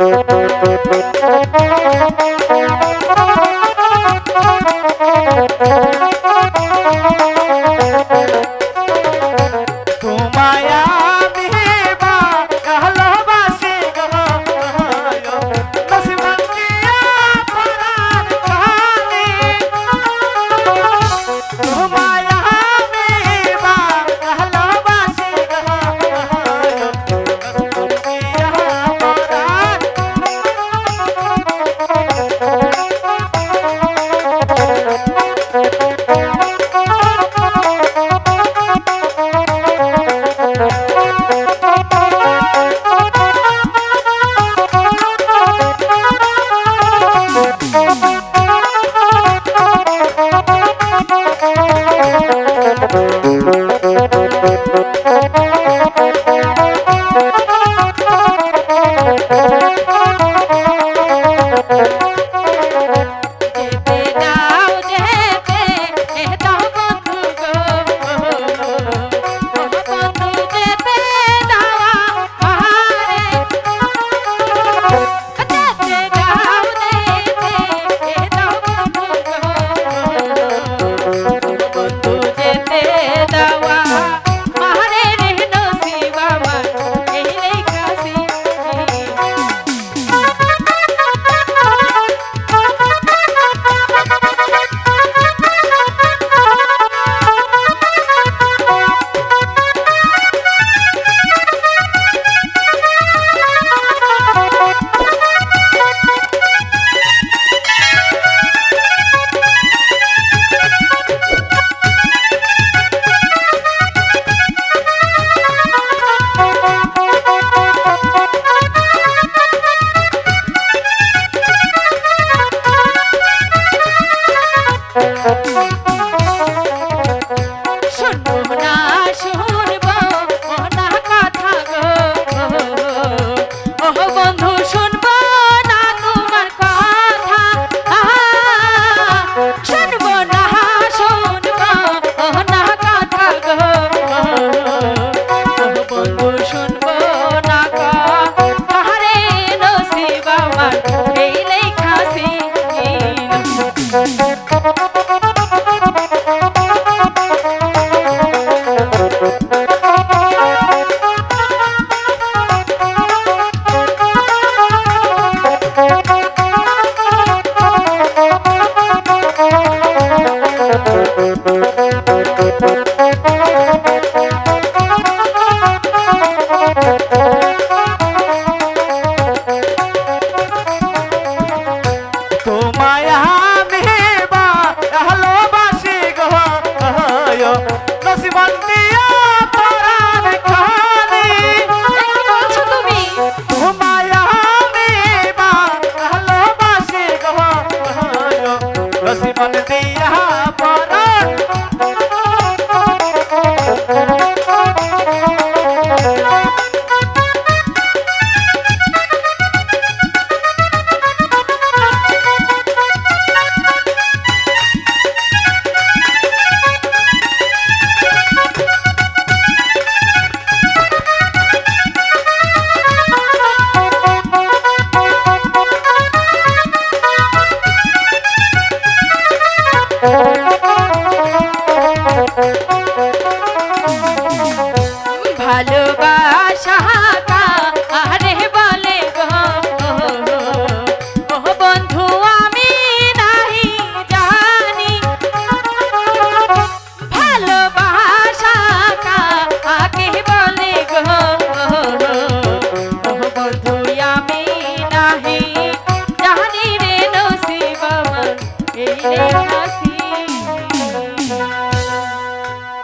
তোমায় সীমান্তে ভালোবাসা আরে বলে গো বন্ধু, আমি নাহি জানি। ভালোবাসা আগে বলে গো বন্ধু, আমি নাহি জানি রে নসিব এই